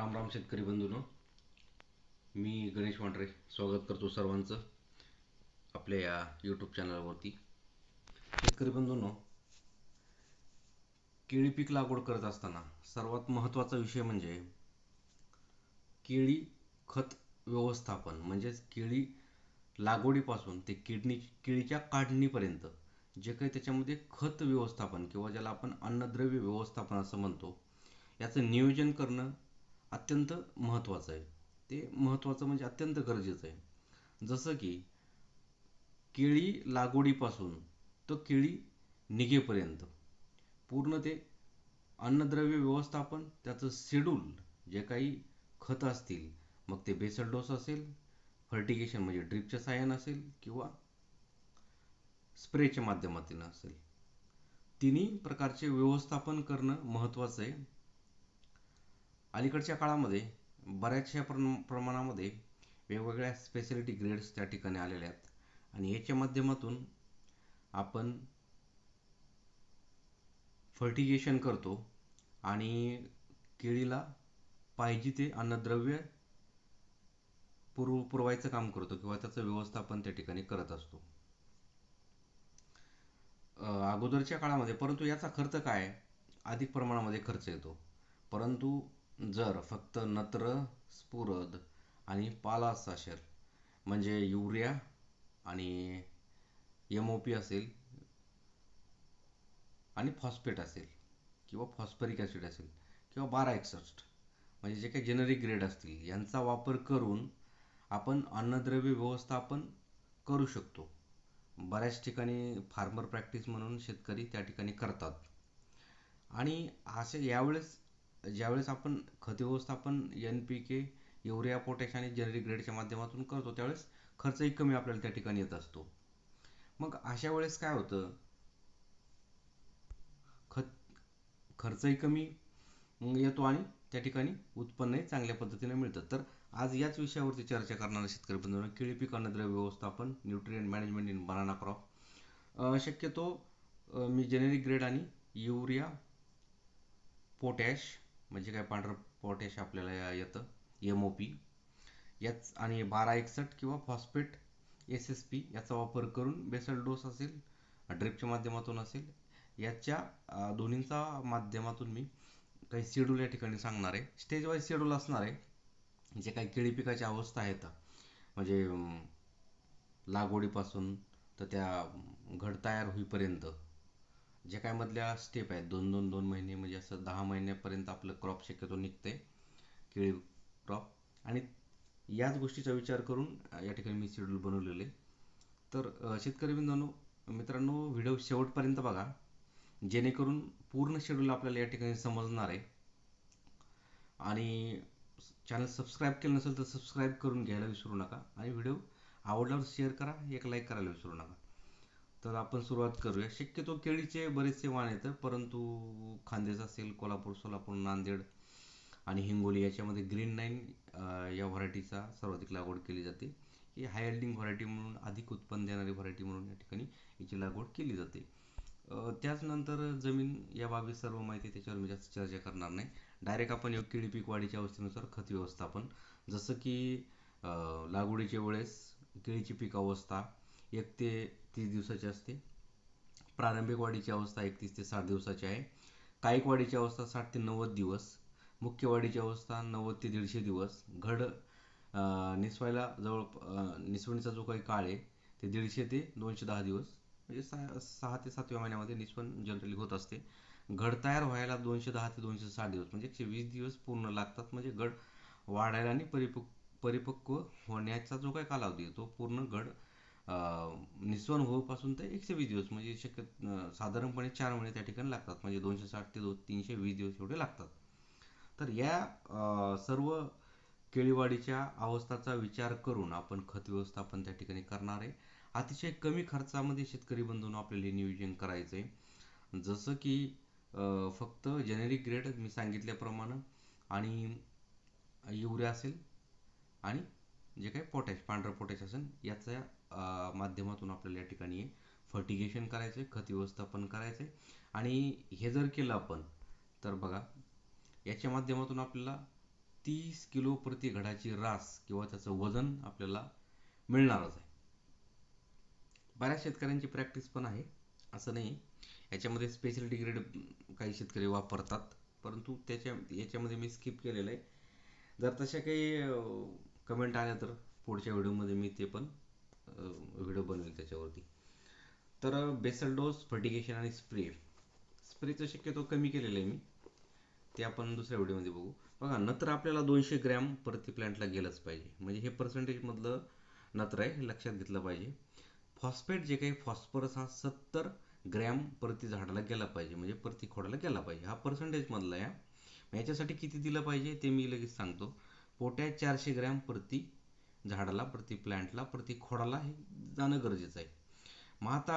राम राम शेतकरी बंधून मी गणेश वांड्रे स्वागत करतो सर्वांचं आपल्या या यूट्यूब चॅनलवरती शेतकरी बंधूंनो केळी पीक लागवड करत असताना सर्वात महत्त्वाचा विषय म्हणजे केळी खत व्यवस्थापन म्हणजेच केळी लागवडीपासून ते किडनी केळीच्या काढणीपर्यंत जे काही त्याच्यामध्ये खत व्यवस्थापन किंवा ज्याला आपण अन्नद्रव्य व्यवस्थापन असं म्हणतो याचं नियोजन करणं अत्यंत महत्त्वाचं आहे. ते महत्त्वाचं म्हणजे अत्यंत गरजेचं आहे. जसं की केळी लागवडीपासून तर केळी निघेपर्यंत पूर्ण ते अन्नद्रव्य व्यवस्थापन त्याचं शेड्यूल जे काही खत असतील मग ते बेसल डोस असेल फर्टिगेशन म्हणजे ड्रिपच्या साह्यानं असेल किंवा स्प्रेच्या माध्यमातून असेल. तिन्ही प्रकारचे व्यवस्थापन करणं महत्त्वाचं आहे. अलीकडच्या काळामध्ये बऱ्याचशा प्र प्रमाणामध्ये वेगवेगळ्या स्पेशलिटी ग्रेड्स त्या ठिकाणी आलेल्या आहेत. आणि याच्या माध्यमातून आपण फर्टिगेशन करतो आणि केळीला पाहिजे ते अन्नद्रव्य पुरव पुरवायचं काम करतो किंवा त्याचं व्यवस्थापन त्या ठिकाणी करत असतो. अगोदरच्या काळामध्ये परंतु याचा खर्च काय? अधिक प्रमाणामध्ये खर्च येतो. परंतु जर फक्त नत्र स्फुरद आणि पालासाशर म्हणजे युरिया आणि एम ओ पी असेल आणि फॉस्फेट असेल किंवा फॉस्फरिक ॲसिड असेल किंवा बारा एकसष्ट म्हणजे जे काही जेनरिक ग्रेड असतील यांचा वापर करून आपण अन्नद्रव्य व्यवस्थापन करू शकतो. बऱ्याच ठिकाणी फार्मर प्रॅक्टिस म्हणून शेतकरी त्या ठिकाणी करतात. आणि असे यावेळेस ज्यावेळेस आपण खत व्यवस्थापन N P K urea potash आणि जेनरिक ग्रेडच्या माध्यमातून करतो त्यावेळेस खर्चही कमी आपल्याला त्या ठिकाणी येत असतो. मग अशा वेळेस काय होतं? खत खर्चही कमी येतो आणि त्या ठिकाणी उत्पन्नही चांगल्या पद्धतीने मिळतं. तर आज याच विषयावरती चर्चा करणारा शेतकरी बंधूंना केळी पीक अन्नद्रव्य व्यवस्थापन nutrient management in banana crop शक्यतो मी जेनेरिक ग्रेड आणि युरिया पोटॅश म्हणजे काय पांढरं पोटॅश आपल्याला येतं एम ओ पी याच आणि बारा एकसष्ट किंवा फॉस्फेट एस एस पी याचा वापर करून बेसल डोस असेल ड्रिपच्या माध्यमातून असेल याच्या दोन्हींचा माध्यमातून मी काही शेड्यूल या ठिकाणी सांगणार आहे. स्टेज वाईज शेड्यूल असणार आहे जे काही केळी पिकाच्या अवस्था आहेत म्हणजे लागवडीपासून तर त्या घड तयार होईपर्यंत. जे काय मधल्या स्टेप आहेत दोन दोन दोन महिने म्हणजे असं दहा महिन्यापर्यंत आपलं क्रॉप शक्यतो निघते केळी क्रॉप आणि याच गोष्टीचा विचार करून या ठिकाणी मी शेड्यूल बनवलेले तर शेतकरी बिंदानो मित्रांनो व्हिडिओ शेवटपर्यंत बघा. जेणेकरून पूर्ण शेड्यूल आपल्याला या ठिकाणी समजणार आहे. आणि चॅनल सबस्क्राईब केलं नसेल तर सबस्क्राईब करून घ्यायला विसरू नका. आणि व्हिडिओ आवडल्यावर शेअर करा एक लाईक करायला विसरू नका. तर आपण सुरुवात करूया. शक्यतो केळीचे बरेचसे वाण येतं परंतु खांदेच असेल कोल्हापूर सोलापूर नांदेड आणि हिंगोली याच्यामध्ये ग्रीन नाईन या व्हरायटीचा सर्वाधिक लागवड केली जाते. ही हाय व्हरायटी म्हणून अधिक उत्पन्न देणारी व्हरायटी म्हणून या ठिकाणी याची लागवड केली जाते. त्याचनंतर जमीन या बाबी सर्व माहिती त्याच्यावर मी जास्त चर्चा करणार नाही. डायरेक्ट आपण योग्य केळी पीक वाढीच्या अवस्थेनुसार खत व्यवस्थापन. जसं की लागवडीच्या वेळेस केळीची पीक अवस्था एक ते तीस दिवसाची असते. प्रारंभिक वाढीची अवस्था एकतीस ते साठ दिवसाची आहे. कायिक वाढीची अवस्था साठ ते नव्वद दिवस. मुख्य वाढीची अवस्था नव्वद ते दीडशे दिवस. घड निसवायला जवळ निसवणीचा जो काही काळ आहे ते दीडशे ते दोनशे दहा दिवस. म्हणजे सहा सहा ते सातव्या महिन्यामध्ये निसवण जनरली होत असते. घड तयार व्हायला दोनशे दहा ते दोनशे साठ दिवस म्हणजे एकशे वीस दिवस पूर्ण लागतात. म्हणजे घड वाढायला आणि परिपक्व परिपक्व होण्याचा जो काही कालावधी आहे तो पूर्ण घड निस्वन होऊपासून ते एकशे वीस दिवस म्हणजे शक्य साधारणपणे चार महिने त्या ठिकाणी लागतात. म्हणजे दोनशे साठ ते दो तीनशे वीस दिवस एवढे लागतात. तर या सर्व केळीवाडीच्या अवस्थाचा विचार करून आपण खत व्यवस्थापन त्या ठिकाणी करणार आहे. अतिशय कमी खर्चामध्ये शेतकरी बंधून आपल्याला नियोजन करायचं आहे जसं की फक्त जेनेरिक ग्रेड मी सांगितल्याप्रमाणे आणि युरिया असेल आणि जे काही पोटॅश पांढरं पोटॅश असेल याचा माध्यमातून आपल्याला या ठिकाणी फर्टिगेशन करायचं आहे खत व्यवस्थापन करायचं आहे आणि हे जर केलं आपण तर बघा याच्या माध्यमातून आपल्याला तीस किलो प्रति घडाची रास किंवा त्याचं वजन आपल्याला मिळणारच आहे. बऱ्याच शेतकऱ्यांची प्रॅक्टिस पण आहे. असं नाही याच्यामध्ये स्पेशलिटी ग्रेड काही शेतकरी वापरतात परंतु त्याच्या याच्यामध्ये मी स्किप केलेलं आहे. जर तशा काही कमेंट आल्या तर पुढच्या व्हिडिओमध्ये मी ते पण व्हिडिओ बनवेल त्याच्यावरती. तर बेसल डोस फर्टिगेशन आणि स्प्रे. स्प्रेचं शक्यतो कमी केलेलं आहे मी. ते आपण दुसऱ्या व्हिडिओमध्ये बघू. बघा नत्र आपल्याला दोनशे ग्रॅम प्रति प्लॅन्टला गेलंच पाहिजे. म्हणजे हे पर्सेंटेजमधलं नत्र आहे हे लक्षात घेतलं पाहिजे. फॉस्फेट जे काही फॉस्फरस हा सत्तर ग्रॅम प्रति झाडाला गेला पाहिजे. म्हणजे प्रति खोडाला गेला पाहिजे. हा पर्सेंटेजमधला आहे. याच्यासाठी किती दिलं पाहिजे ते मी लगेच सांगतो. पोटॅश चारशे ग्रॅम प्रति झाडाला प्रति प्लॅन्टला प्रति खोडाला हे जाणं गरजेचं आहे. मग आता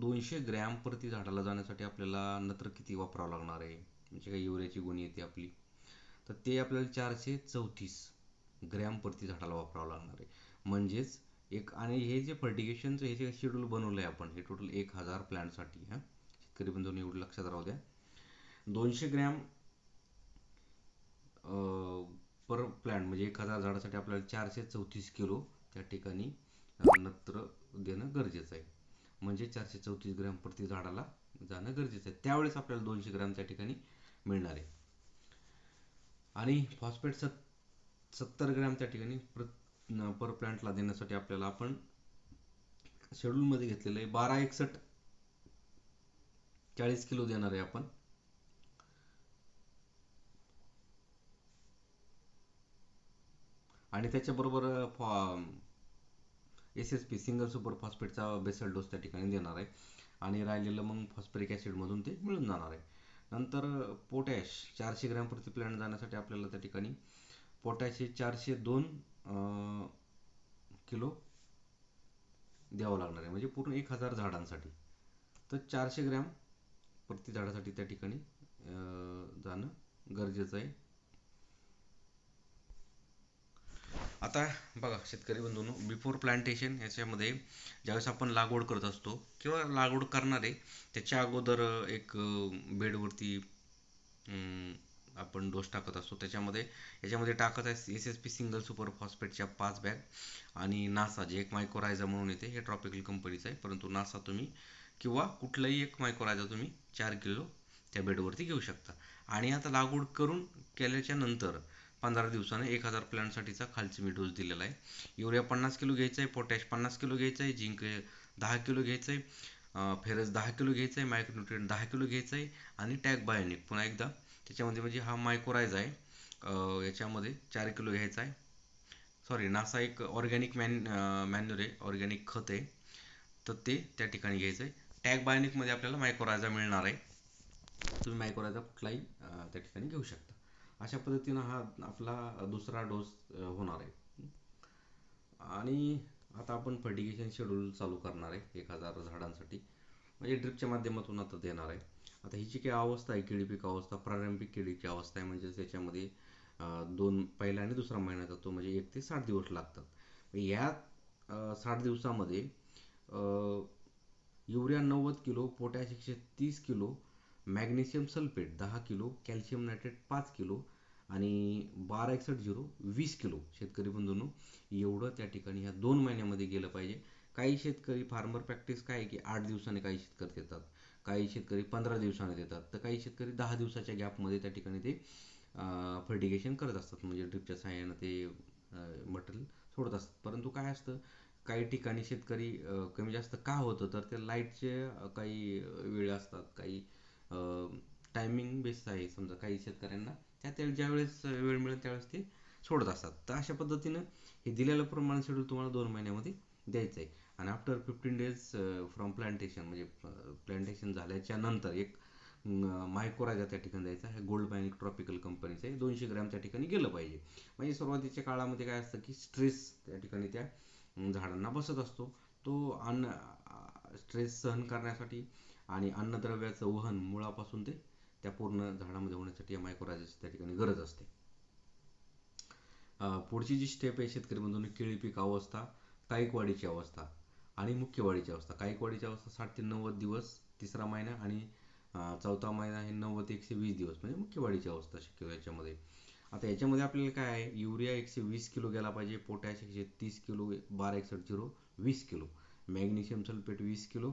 दोनशे ग्रॅम प्रति झाडाला जाण्यासाठी आपल्याला नत्र किती वापरावं लागणार आहे? म्हणजे काही युरियाची गुणी येते आपली. तर ते आपल्याला चारशे चौतीस ग्रॅम प्रति झाडाला वापरावं लागणार आहे. म्हणजेच एक आणि हे जे फर्टिगेशनचं हे जे शेड्यूल बनवलं आहे आपण हे टोटल एक हजार प्लॅन्टसाठी हां? शेतकरी बंधूंनी एवढं लक्षात राहू द्या. दोनशे ग्रॅम पर प्लॅन्ट म्हणजे एक हजार झाडासाठी आपल्याला चारशे चौतीस किलो त्या ठिकाणी नत्र देणं गरजेचं आहे. म्हणजे चारशे चौतीस ग्रॅम प्रति झाडाला जाणं गरजेचं आहे. त्यावेळेस आपल्याला दोनशे ग्रॅम त्या ठिकाणी मिळणार आहे. आणि फॉस्फेट सत् सत्तर ग्रॅम त्या ठिकाणी प्र पर प्लांटला देण्यासाठी आपल्याला आपण शेड्यूलमध्ये घेतलेलं आहे. बारा एकसठ चाळीस किलो देणार आहे आपण. आणि त्याच्याबरोबर फॉ S S P single super फॉस्फेटचा बेसल डोस त्या ठिकाणी देणार आहे. आणि राहिलेलं मग फॉस्फरिक ॲसिडमधून ते मिळून जाणार आहे. नंतर पोटॅश चारशे ग्रॅम प्रति जाण्यासाठी आपल्याला त्या ठिकाणी पोटॅश हे चारशे दोन किलो द्यावं लागणार आहे. म्हणजे पूर्ण एक हजार झाडांसाठी. तर चारशे ग्रॅम प्रति झाडासाठी त्या ठिकाणी जाणं गरजेचं आहे. आता बघा शेतकरी बंधूंनो बिफोर प्लांटेशन याच्यामध्ये ज्यावेळेस आपण लागवड करत असतो किंवा लागवड करणारे त्याच्या अगोदर एक बेडवरती आपण डोस टाकत असतो. त्याच्यामध्ये याच्यामध्ये टाकत आहे S S P single super फॉस्फेटच्या पाच बॅग आणि नासा जे एक मायक्रोरायझा म्हणून येते हे ट्रॉपिकल कंपनीचं आहे. परंतु नासा तुम्ही किंवा कुठलाही एक मायक्रोरायझा तुम्ही चार किलो त्या बेडवरती घेऊ शकता. आणि आता लागवड करून केल्याच्यानंतर पंधरा दिवसाने एक हजार प्लॅनसाठीचा खालची मी डोस दिलेला आहे. युरिया पन्नास किलो घ्यायचा आहे पोटॅश पन्नास किलो घ्यायचं आहे झिंक दहा किलो घ्यायचं आहे फेरस दहा किलो घ्यायचं आहे मायक्रोन्युट्रिएंट दहा किलो घ्यायचं आहे आणि टॅग बायोनिक पुन्हा एकदा. त्याच्यामध्ये म्हणजे हा मायक्रोरायझ आहे. याच्यामध्ये चार किलो घ्यायचा आहे. सॉरी नासा एक ऑर्गॅनिक मॅन मॅन्युअर आहे ऑर्गॅनिक खत आहे. तर ते त्या ठिकाणी घ्यायचं आहे टॅग बायोनिकमध्ये आपल्याला मायक्रोरायझा मिळणार आहे. तुम्ही मायक्रोरायझा कुठलाही त्या ठिकाणी घेऊ शकता. अशा पद्धतीनं हा आपला दुसरा डोस होणार आहे. आणि आता आपण फर्टिगेशन शेड्यूल चालू करणार आहे एक हजार झाडांसाठी. म्हणजे ड्रिपच्या माध्यमातून आता देणार आहे. आता ही काही अवस्था आहे केळी पीक अवस्था प्रारंभिक केळीची अवस्था आहे म्हणजे त्याच्यामध्ये दोन पहिला आणि दुसरा महिना जातो म्हणजे एक ते साठ दिवस लागतात. या साठ दिवसामध्ये युरिया नव्वद किलो पोटॅश एकशे तीस किलो मॅग्नेशियम सल्फेट दहा किलो कॅल्शियम नायट्रेट पाच किलो आणि बारा एकसष्ट झिरो वीस किलो शेतकरी बंधूंनो एवढं त्या ठिकाणी ह्या दोन महिन्यामध्ये गेलं पाहिजे. काही शेतकरी फार्मर प्रॅक्टिस काय की आठ दिवसाने काही शेतकरी देतात काही शेतकरी पंधरा दिवसाने देतात तर काही शेतकरी दहा दिवसाच्या गॅपमध्ये त्या ठिकाणी ते फर्टिगेशन करत असतात. म्हणजे ड्रिपच्या सहाय्यानं ते मटेरियल सोडत असतात. परंतु काय असतं काही ठिकाणी शेतकरी कमी जास्त का होतं तर ते लाईटचे काही वेळ असतात काही टायमिंग बेस आहे. समजा काही शेतकऱ्यांना त्या त्या ज्यावेळेस वेळ मिळेल त्यावेळेस ते सोडत असतात. तर अशा पद्धतीनं हे दिलेलं प्रमाण शेड्यूल तुम्हाला दोन महिन्यामध्ये द्यायचं आहे आणि after fifteen days from plantation म्हणजे प्लांटेशन झाल्याच्यानंतर एक मायकोराजा त्या ठिकाणी द्यायचा. हे गोल्ड बॅनिक ट्रॉपिकल कंपनीचं आहे. दोनशे ग्रॅम त्या ठिकाणी गेलं पाहिजे. म्हणजे सुरुवातीच्या काळामध्ये काय असतं की स्ट्रेस त्या ठिकाणी त्या झाडांना बसत असतो. तो अन्न स्ट्रेस सहन करण्यासाठी आणि अन्नद्रव्याचं वहन मुळापासून ते त्या पूर्ण झाडामध्ये होण्यासाठी या त्या ठिकाणी गरज असते. पुढची जी स्टेप आहे शेतकरी बंधूंनी केळी पीक अवस्था कायिक अवस्था आणि मुख्य वाढीची अवस्था. कायिक अवस्था साठ ते नव्वद दिवस तिसरा महिना आणि चौथा महिना हे नव्वद ते एकशे वीस दिवस. म्हणजे मुख्य वाढीची अवस्था शक्यतो याच्यामध्ये. आता याच्यामध्ये आपल्याला काय आहे? युरिया एकशे वीस किलो गेला पाहिजे पोटॅश एकशे तीस किलो बारा एकसष्ट झिरो वीस किलो. मॅग्नेशियम सल्फेट वीस किलो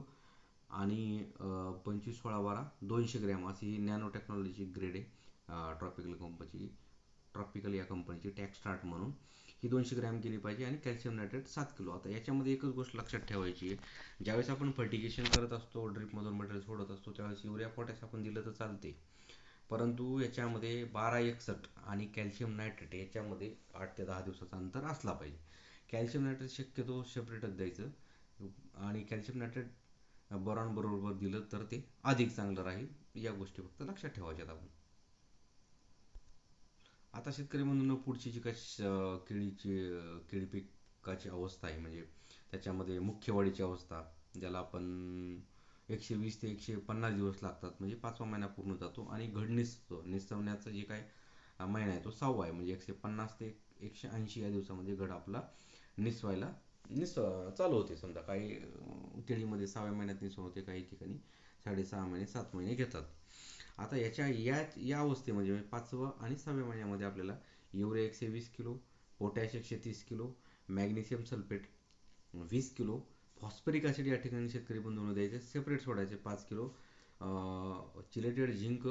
आणि पंचवीस सोळा बारा दोनशे ग्रॅम अशी ही नॅनो टेक्नॉलॉजी ग्रेड आहे ट्रॉपिकल कंपनीची ट्रॉपिकल या कंपनीची टॅक्स स्टार्ट म्हणून ही दोनशे ग्रॅम केली पाहिजे आणि कॅल्शियम नायट्रेट सात किलो. आता याच्यामध्ये एकच गोष्ट लक्षात ठेवायची आहे ज्यावेळेस आपण फर्टिगेशन करत असतो ड्रिपमधून मटेरियल सोडत असतो त्यावेळेस युरिया पोटॅश आपण दिलं तर चालते. परंतु याच्यामध्ये बारा एकसठ आणि कॅल्शियम नायट्रेट याच्यामध्ये आठ ते दहा दिवसाचा अंतर असला पाहिजे. कॅल्शियम नायट्रेट शक्यतो सेपरेटच द्यायचं. आणि कॅल्शियम नायट्रेट बरोबर दिलं तर ते अधिक चांगलं राहील. या गोष्टी फक्त लक्षात ठेवायच्यात आपण. आता शेतकरी म्हणून पुढची जी काही केळीची केळी पिकाची अवस्था आहे म्हणजे त्याच्यामध्ये मुख्य वाढीची अवस्था ज्याला आपण एकशे वीस ते एकशे पन्नास दिवस लागतात म्हणजे पाचवा महिना पूर्ण जातो आणि घड निसतो. निसवण्याचा जे काय महिना आहे तो सहावा आहे म्हणजे एकशे पन्नास ते एकशे ऐंशी या दिवसामध्ये घड आपला निसवायला निस चालू होते समजा. काही केळीमध्ये सहाव्या महिन्यात निसवण होते काही ठिकाणी साडेसहा महिने सात महिने घेतात. आता याच्या या या अवस्थेमध्ये म्हणजे पाचवा आणि सहाव्या महिन्यामध्ये आपल्याला युरिया एकशे वीस किलो पोटॅश एकशे तीस किलो मॅग्नेशियम सल्फेट वीस किलो फॉस्फरिक ॲसिड या ठिकाणी शेतकरी बंधूंना द्यायचे सेपरेट सोडायचे पाच किलो चिलेटेड झिंक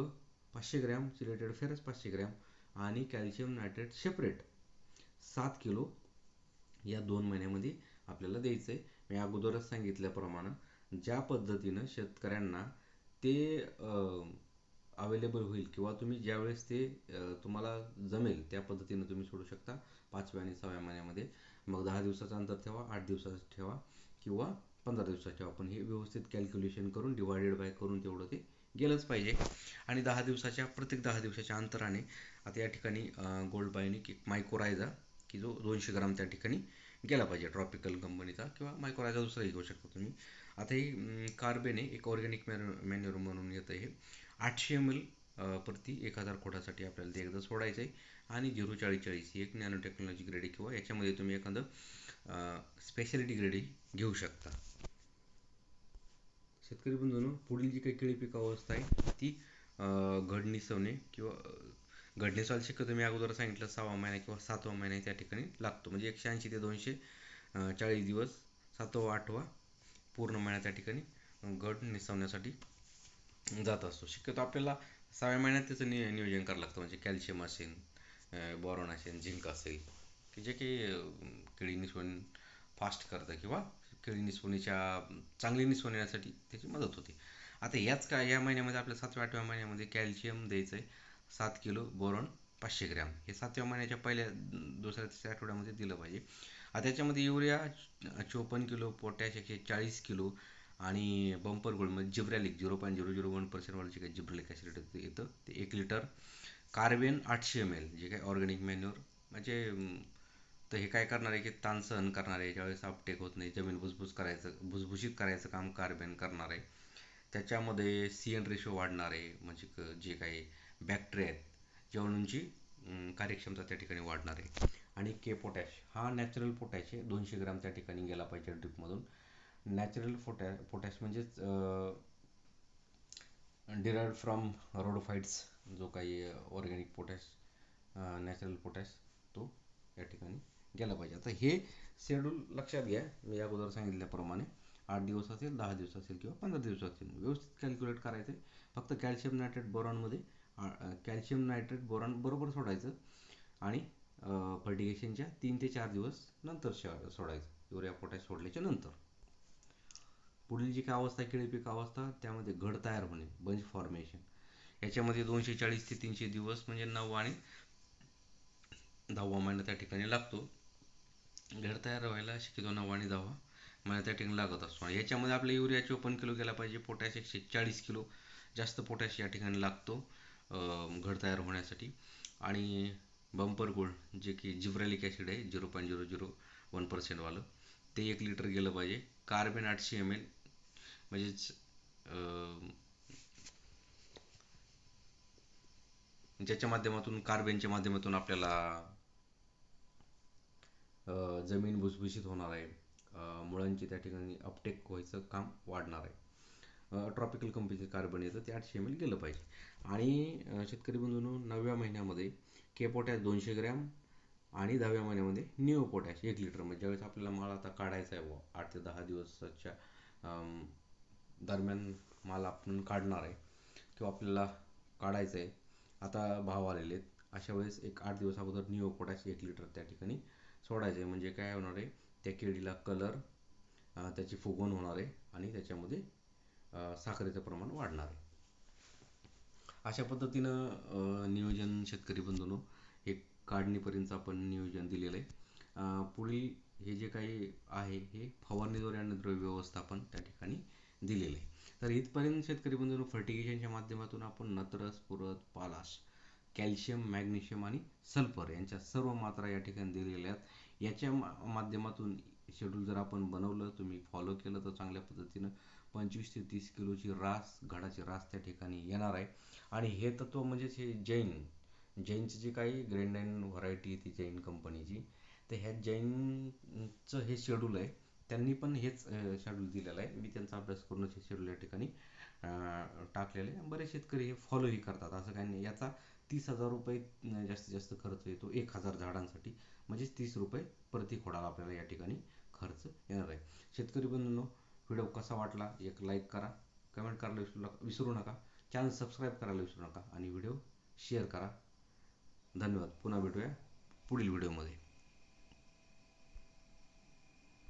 पाचशे ग्रॅम चिलेटेड फेरस पाचशे ग्रॅम आणि कॅल्शियम नायट्रेट सेपरेट सात किलो या दोन महिन्यामध्ये आपल्याला द्यायचं आहे मी अगोदरच सांगितल्याप्रमाणे ज्या पद्धतीनं शेतकऱ्यांना ते अवेलेबल होईल किंवा तुम्ही ज्यावेळेस ते तुम्हाला जमेल त्या पद्धतीनं तुम्ही सोडू शकता. पाचव्या आणि सहाव्या महिन्यामध्ये. मग दहा दिवसाचं अंतर ठेवा आठ दिवसाचं ठेवा किंवा पंधरा दिवसाचं ठेवा. पण हे व्यवस्थित कॅल्क्युलेशन करून डिवायडेड बाय करून तेवढं ते गेलंच पाहिजे. आणि दहा दिवसाच्या प्रत्येक दहा दिवसाच्या अंतराने आता या ठिकाणी गोल्ड बायनिक एक मायकोरायझा की जो दोनशे ग्राम त्या ठिकाणी गेला पाहिजे ट्रॉपिकल कंपनीचा किंवा मायकोरायझा दुसराही घेऊ शकता तुम्ही. आता ही कार्बेने एक ऑर्गॅनिक मॅन मॅन्युअर म्हणून येतं हे. आठशे एम एल प्रति एक हजार खोटासाठी आपल्याला ते एकदा सोडायचं आहे आणि झिरो चाळीस चाळीस ही एक नॅनो टेक्नॉलॉजी ग्रेड आहे किंवा याच्यामध्ये तुम्ही एखादं स्पेशालिटी ग्रेड घेऊ शकता. शेतकरी बंधूंनो पुढील जी काही केळी पिकावस्था आहे ती घड निसवणे किंवा घडलेसॉल शक्यतो मी अगोदर सांगितलं सहावा महिना किंवा सातवा महिना त्या ठिकाणी लागतो. म्हणजे एकशे ऐंशी ते दोनशे चाळीस दिवस सातवा आठवा पूर्ण महिना त्या ठिकाणी घट निसवण्यासाठी जात असतो. शक्यतो आपल्याला सहाव्या महिन्यात त्याचं नि नियोजन करावं लागतं. म्हणजे कॅल्शियम असेल बॉरॉन असेल झिंक असेल की जे काही केळी निसवण फास्ट करतं किंवा केळी निसवणीच्या चांगली निसवण येण्यासाठी त्याची मदत होते. आता याच का या महिन्यामध्ये आपल्या सातव्या आठव्या महिन्यामध्ये कॅल्शियम द्यायचं आहे सात किलो बोरॉन पाचशे ग्रॅम. हे सातव्या महिन्याच्या पहिल्या दुसऱ्या तिसऱ्या आठवड्यामध्ये दिलं पाहिजे. आता त्याच्यामध्ये युरिया चोपन्न किलो पोटॅश एकशे चाळीस किलो आणि बंपर गोल्ड म्हणजे gibberellic zero point zero zero one पर्सेंटवालं जे काही जिब्रॅलिक ॲसिड येतं ते एक लिटर. कार्बेन आठशे एम एल जे काही ऑर्गॅनिक मॅन्युअर. म्हणजे तर हे काय करणार आहे की ताण सहन करणार आहे ज्यावेळेस अपटेक होत नाही जमीन भुसभुस करायचं भुसभुशीत करायचं काम कार्बेन करणार आहे. त्याच्यामध्ये सी एन रेशो वाढणार आहे म्हणजे जे काही बॅक्टेरिया आहेत जेवणांची कार्यक्षमता त्या ठिकाणी वाढणार आहे. आणि के पोटॅश हा नॅचरल पोटॅश आहे. दोनशे ग्राम त्या ठिकाणी गेला पाहिजे ड्रिपमधून नॅचरल पोटॅ पोटॅश म्हणजेच डिराइड फ्रॉम रोडोफाईट्स जो काही ऑर्गॅनिक पोटॅश नॅचरल पोटॅश तो या ठिकाणी गेला पाहिजे. आता हे शेड्यूल लक्षात घ्या. मी अगोदर सांगितल्याप्रमाणे आठ दिवस असेल दहा दिवस असेल किंवा पंधरा दिवस असेल. व्यवस्थित कॅल्क्युलेट करायचं आहे फक्त कॅल्शियम नायट्रेट बोरॉनमध्ये कॅल्शियम नायट्रेट बोरॉन बरोबर सोडायचं आणि फर्टिगेशनच्या तीन ते चार दिवस नंतर सोडायचं. युरिया पोटॅश सोडल्याच्या नंतर. पुढील जी काय अवस्था केळी पीक अवस्था त्यामध्ये घड तयार होणे बंच फॉर्मेशन याच्यामध्ये दोनशे चाळीस ते तीनशे दिवस म्हणजे नऊ आणि दहावा महिना त्या ठिकाणी लागतो. घड तयार व्हायला शक्यतो नऊ आणि दहावा महिना त्या ठिकाणी लागत असतो. आणि याच्यामध्ये आपल्या युरिया चोपन्न किलो गेला पाहिजे. पोटॅश एकशे चाळीस किलो जास्त पोटॅश या ठिकाणी लागतो. घड तयार होण्यासाठी. आणि बंपर गोल्ड जे की जिब्रॅलिक ॲसिड आहे zero point zero zero one पर्सेंटवालं ते एक लिटर गेलं पाहिजे. कार्बन आठशे एम एल म्हणजेच ज्याच्या माध्यमातून कार्बनच्या माध्यमातून आपल्याला जमीन भुसभुशीत होणार आहे. मुळांची त्या ठिकाणी अपटेक व्हायचं काम वाढणार आहे. ट्रॉपिकल कंपनीचं कार्बन येतं ते आठशे एम एल गेलं पाहिजे. आणि शेतकरी बंधूंनो नवव्या महिन्यामध्ये के पोटॅश दोनशे ग्रॅम आणि दहाव्या महिन्यामध्ये न्यू पोटॅश एक लिटर म्हणजे ज्यावेळेस आपल्याला माल आता काढायचा आहे बुवा आठ ते दहा दिवसाच्या दरम्यान माल आपण काढणार आहे किंवा आपल्याला काढायचं आहे. आता भाव आलेले आहेत. अशा वेळेस एक आठ दिवस अगोदर न्यू पोटॅश एक लिटर त्या ठिकाणी सोडायचं आहे. म्हणजे काय होणार आहे त्या केळीला कलर त्याची फुगवण होणार आहे आणि त्याच्यामध्ये साखरेचं प्रमाण वाढणार आहे. अशा पद्धतीनं नियोजन शेतकरी बंधूंनो हे काढणीपर्यंत आपण नियोजन दिलेलं आहे. पुढील हे जे काही आहे हे फवारणीद्वारे आणि द्रव्य व्यवस्थापन त्या ठिकाणी दिलेलं आहे. तर इथपर्यंत शेतकरी बंधूंनो फर्टिगेशनच्या माध्यमातून आपण नत्रस पुरत पालाश कॅल्शियम मॅग्नेशियम आणि सल्फर यांच्या सर्व मात्रा या ठिकाणी दिलेल्या आहेत. याच्या मा माध्यमातून शेड्यूल जर आपण बनवलं तुम्ही फॉलो केलं तर चांगल्या पद्धतीनं पंचवीस ते तीस किलोची रास घडाची रास त्या ठिकाणी येणार आहे. आणि हे तत्व म्हणजेच हे जैन जैनची जी काही ग्रेंडाईन व्हरायटी आहे ती जैन कंपनीची तर ह्या जैनचं हे शेड्यूल आहे. त्यांनी पण हेच शेड्यूल दिलेलं आहे. मी त्यांचा अभ्यास करूनच हे शेड्यूल या ठिकाणी टाकलेले टाकलेलं आहे. बरेच शेतकरी हे फॉलोही करतात. असं काही नाही. याचा तीस हजार रुपये जास्तीत जास्त खर्च येतो एक हजार झाडांसाठी. म्हणजेच तीस रुपये प्रति खोडाला आपल्याला या ठिकाणी खर्च येणार आहे. शेतकरी बंधूंनो व्हिडिओ कसा वाटला एक लाईक करा कमेंट करायला विसरू नका विसरू नका. चॅनल सबस्क्राईब करायला विसरू नका आणि व्हिडिओ शेअर करा. धन्यवाद. पुन्हा भेटूया पुढील व्हिडिओमध्ये